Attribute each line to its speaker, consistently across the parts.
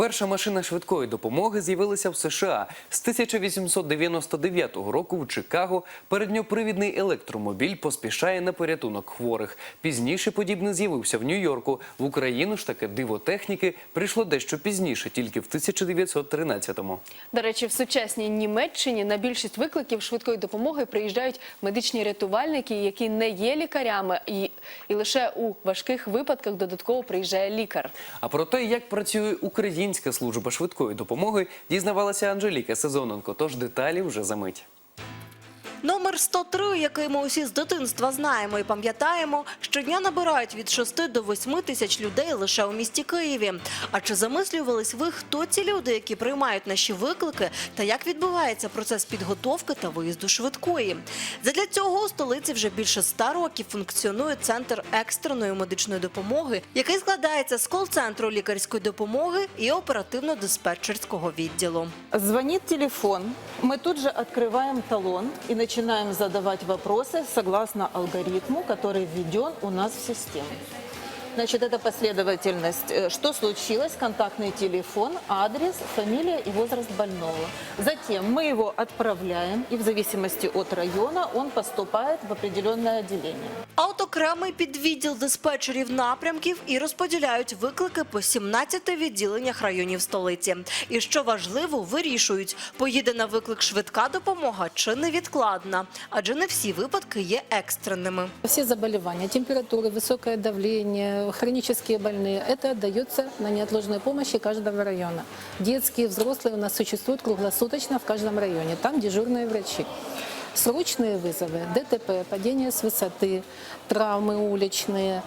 Speaker 1: Перша машина швидкої допомоги з'явилася в США з 1899 року в Чикаго. Передньопривідний електромобіль поспішає на порятунок хворих. Пізніше подібне з'явився в Нью-Йорку. В Україну ж таке диво техніки прийшло дещо пізніше, тільки в 1913-му.
Speaker 2: До речі, в сучасній Німеччині на більшість викликів швидкої допомоги приїжджають медичні рятувальники, які не є лікарями, і, і лише у важких випадках додатково приїжджає лікар.
Speaker 1: А про те, як працює українська служба швидкої допомоги, дізнавалася Анжеліка Сезоненко. Тож деталі вже за мить.
Speaker 3: Номер 103, який ми усі з дитинства знаємо і пам'ятаємо, щодня набирають від 6 до 8 тисяч людей лише у місті Києві. А чи замислювались ви, хто ці люди, які приймають наші виклики, та як відбувається процес підготовки та виїзду швидкої? Задля цього у столиці вже більше 100 років функціонує центр екстреної медичної допомоги, який складається з кол-центру лікарської допомоги і оперативно-диспетчерського відділу.
Speaker 4: Звонит телефон, мы тут же открываем талон и начинаем задавать вопросы согласно алгоритму, который введен у нас в систему. Значит, это последовательность. э, Что случилось? Контактный телефон, адрес, фамилия и возраст больного. Затем мы его отправляем, и в зависимости от района он поступает в определенное отделение.
Speaker 3: А от окремий підвідділ диспетчерів напрямків і розподіляють виклики по 17 відділеннях районів столиці. І що важливо, вирішують, поїде на виклик швидка допомога чи невідкладна, адже не всі випадки є екстреними.
Speaker 5: Все заболевания, температура, высокое давление, хронические больные, это отдается на неотложную помощь каждого района. Детские, взрослые у нас существуют круглосуточно в каждом районе. Там дежурные врачи. Срочные вызовы, ДТП, падение с высоты, травмы уличные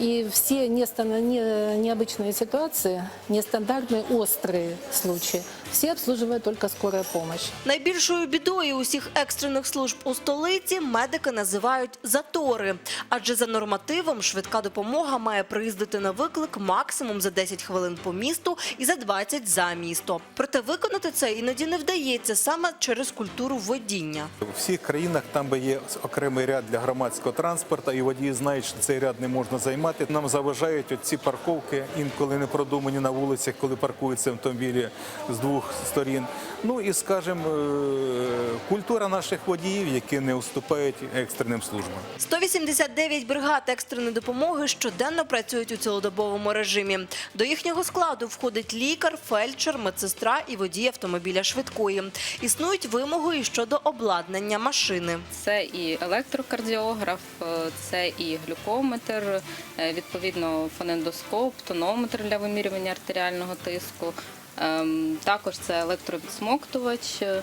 Speaker 5: и все нестан- не- необычные ситуации, нестандартные острые случаи, все обслуживает только скорая помощь.
Speaker 3: Найбільшою бідою усіх екстрених служб у столиці медики називають затори. Адже за нормативом швидка допомога має приїздити на виклик максимум за 10 хвилин по місту і за 20 за місто. Проте виконати це іноді не вдається саме через культуру водіння.
Speaker 6: У всіх країнах там би є окремий ряд для громадського транспорту, і водії знають, що цей ряд не можна займати. Нам заважають ці парковки, інколи не продумані на вулицях, коли паркуються автомобілі з двох сторін. Ну і скажімо, е, культура наших водіїв, які не уступають екстреним службам.
Speaker 3: 189 бригад екстреної допомоги щоденно працюють у цілодобовому режимі. До їхнього складу входить лікар, фельдшер, медсестра і водій автомобіля швидкої. Існують вимоги і щодо обладнання машини.
Speaker 7: Це і електрокардіограф, е, це і глюкометр, е, відповідно фонендоскоп, тонометр для вимірювання артеріального тиску. Ем, Також це електровідсмоктувач. Е,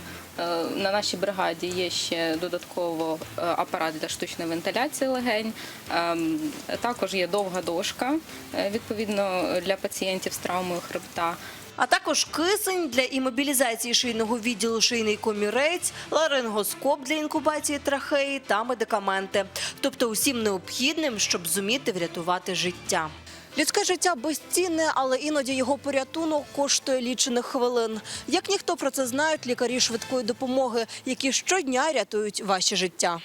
Speaker 7: На нашій бригаді є ще додатково е, апарат для штучної вентиляції легень. Ем, Також є довга дошка, е, відповідно для пацієнтів з травмою хребта.
Speaker 3: А також кисень для імобілізації шийного відділу шийний комірець, ларингоскоп для інкубації трахеї та медикаменти. Тобто усім необхідним, щоб зуміти врятувати життя. Людське життя безцінне, але іноді його порятунок коштує лічених хвилин. Як ніхто про це знають лікарі швидкої допомоги, які щодня рятують ваші життя.